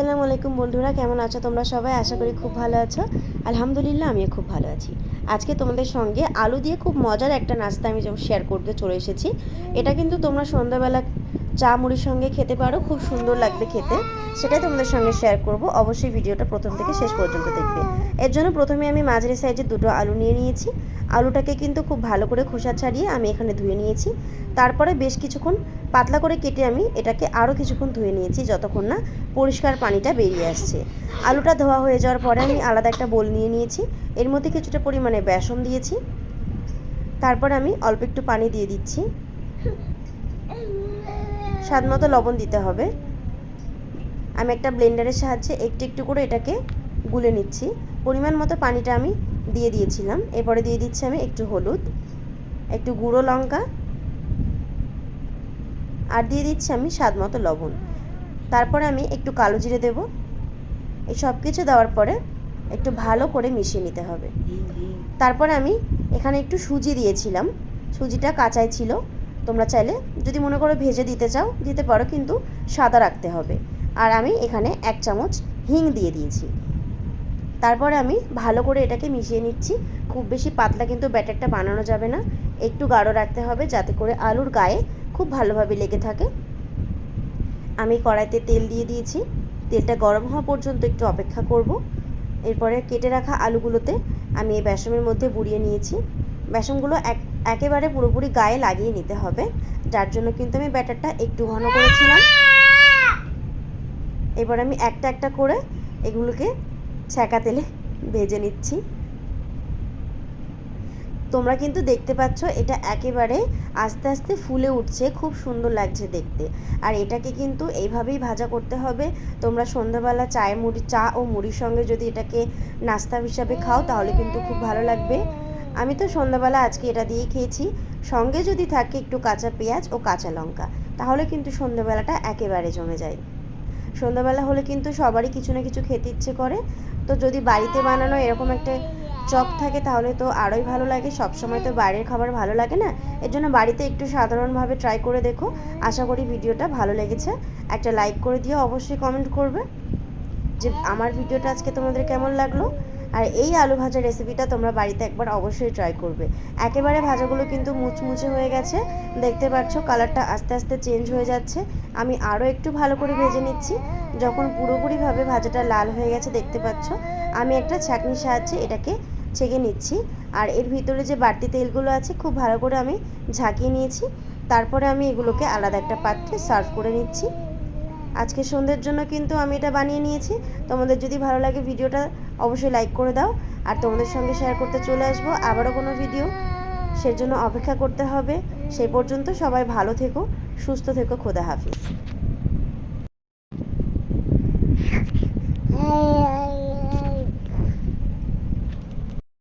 আসসালামু আলাইকুম বন্ধুরা, কেমন আছো তোমরা সবাই? আশা করি খুব ভালো আছো। আলহামদুলিল্লাহ, আমিও খুব ভালো আছি। আজকে তোমাদের সঙ্গে আলু দিয়ে খুব মজার একটা নাস্তা আমি শেয়ার করতে চলে এসেছি। এটা কিন্তু তোমরা সন্ধ্যাবেলা চা মুড়ির সঙ্গে খেতে পারো, খুব সুন্দর লাগবে খেতে। সেটাই তোমাদের সঙ্গে শেয়ার করব। অবশ্যই ভিডিওটা প্রথম থেকে শেষ পর্যন্ত দেখবে। এর জন্য প্রথমে আমি মাঝারি সাইজের দুটো আলু নিয়ে নিয়েছি। আলুটাকে কিন্তু খুব ভালো করে খোসা ছাড়িয়ে আমি এখানে ধুয়ে নিয়েছি। তারপরে বেশ কিছুক্ষণ পাতলা করে কেটে আমি এটাকে আরও কিছুক্ষণ ধুয়ে নিয়েছি, যতক্ষণ না পরিষ্কার পানিটা বেরিয়ে আসছে। আলুটা ধোয়া হয়ে যাওয়ার পরে আমি আলাদা একটা বোল নিয়ে নিয়েছি। এর মধ্যে কিছুটা পরিমাণে বেসন দিয়েছি। তারপর আমি অল্প একটু পানি দিয়ে দিচ্ছি। স্বাদ মতো লবণ দিতে হবে। আমি একটা ব্লেন্ডারের সাহায্যে একটু একটু করে এটাকে গুলে নিচ্ছি। পরিমাণ মতো পানিটা আমি দিয়ে দিয়েছিলাম। এরপরে দিয়ে দিচ্ছি আমি একটু হলুদ, একটু গুঁড়ো লঙ্কা, আর দিয়ে দিচ্ছি আমি স্বাদ মতো লবণ। তারপরে আমি একটু কালো জিরে দেবো। এই সব কিছু দেওয়ার পরে একটু ভালো করে মিশিয়ে নিতে হবে। তারপরে আমি এখানে একটু সুজি দিয়েছিলাম। সুজিটা কাঁচাই ছিল। তোমরা চাইলে যদি মনে করো ভেজে দিতে চাও, দিতে পারো কিন্তু সাদা রাখতে হবে। আর আমি এখানে এক চামচ হিং দিয়ে দিয়েছি। তারপরে আমি ভালো করে এটাকে মিশিয়ে নিচ্ছি। খুব বেশি পাতলা কিন্তু ব্যাটারটা বানানো যাবে না। একটু গাঢ় রাখতে হবে যাতে করে আলুর গায়ে খুব ভালোভাবে লেগে থাকে। আমি কড়াইতে তেল দিয়ে দিয়েছি। তেলটা গরম হওয়া পর্যন্ত একটু অপেক্ষা করব। এরপরে কেটে রাখা আলুগুলোতে আমি এই বেসমের মধ্যে বুড়িয়ে নিয়েছি। বেসনগুলো এক একেবারে পুরোপুরি গায়ে লাগিয়ে নিতে হবে। যার জন্য কিন্তু আমি ব্যাটারটা একটু ঘন করেছিলাম। এবার আমি একটা একটা করে এগুলোকে ছ্যাঁকা তেলে ভেজে নিচ্ছি। তোমরা কিন্তু দেখতে পাচ্ছ, এটা একেবারে আস্তে আস্তে ফুলে উঠছে, খুব সুন্দর লাগছে দেখতে। আর এটাকে কিন্তু এইভাবেই ভাজা করতে হবে। তোমরা সন্ধ্যাবেলা চায়ে মুড়ি, চা ও মুড়ির সঙ্গে যদি এটাকে নাস্তা হিসাবে খাও, তাহলে কিন্তু খুব ভালো লাগবে। আমি তো সন্ধ্যাবেলা আজকে এটা দিয়েই খেয়েছি। সঙ্গে যদি থাকে একটু কাঁচা পেঁয়াজ ও কাঁচা লঙ্কা, তাহলে কিন্তু সন্ধ্যাবেলাটা একেবারে জমে যায়। সন্ধ্যাবেলা হলে কিন্তু সবারই কিছু না কিছু খেতে ইচ্ছে করে। তো যদি বাড়িতে বানানো এরকম একটা চপ থাকে, তাহলে তো আরোই ভালো লাগে। সব সময় তো বাইরের খাবার ভালো লাগে না। এর জন্য বাড়িতে একটু সাধারণভাবে ট্রাই করে দেখো। আশা করি ভিডিওটা ভালো লেগেছে। একটা লাইক করে দিও, অবশ্যই কমেন্ট করবে। যে আমার ভিডিওটা আজকে তোমাদের কেমন লাগল? আর এই আলু ভাজা রেসিপিটা তোমরা বাড়িতে একবার অবশ্যই ট্রাই করবে। একেবারে ভাজাগুলো কিন্তু মুচমুচে হয়ে গেছে। দেখতে পাচ্ছ কালারটা আস্তে আস্তে চেঞ্জ হয়ে যাচ্ছে। আমি আরও একটু ভালো করে ভেজে নিচ্ছি। যখন পুরোপুরিভাবে ভাজাটা লাল হয়ে গেছে, দেখতে পাচ্ছ আমি একটা ছাঁকনির সাহায্যে এটাকে ছেঁকে নিচ্ছি। আর এর ভিতরে যে বাড়তি তেলগুলো আছে, খুব ভালো করে আমি ঝাঁকিয়ে নিয়েছি। তারপরে আমি এগুলোকে আলাদা একটা পাত্রে সার্ভ করে নিচ্ছি। আজকে সন্ধ্যের জন্য কিন্তু আমি এটা বানিয়ে নিয়েছি। তোমাদের যদি ভালো লাগে ভিডিওটা অবশ্যই লাইক করে দাও। আর তোমাদের সঙ্গে শেয়ার করতে চলে আসব আবারও কোনো ভিডিও সেজন্য অপেক্ষা করতে হবে। সেই পর্যন্ত সবাই ভালো থেকো, সুস্থ থেকো, খোদা হাফিজ।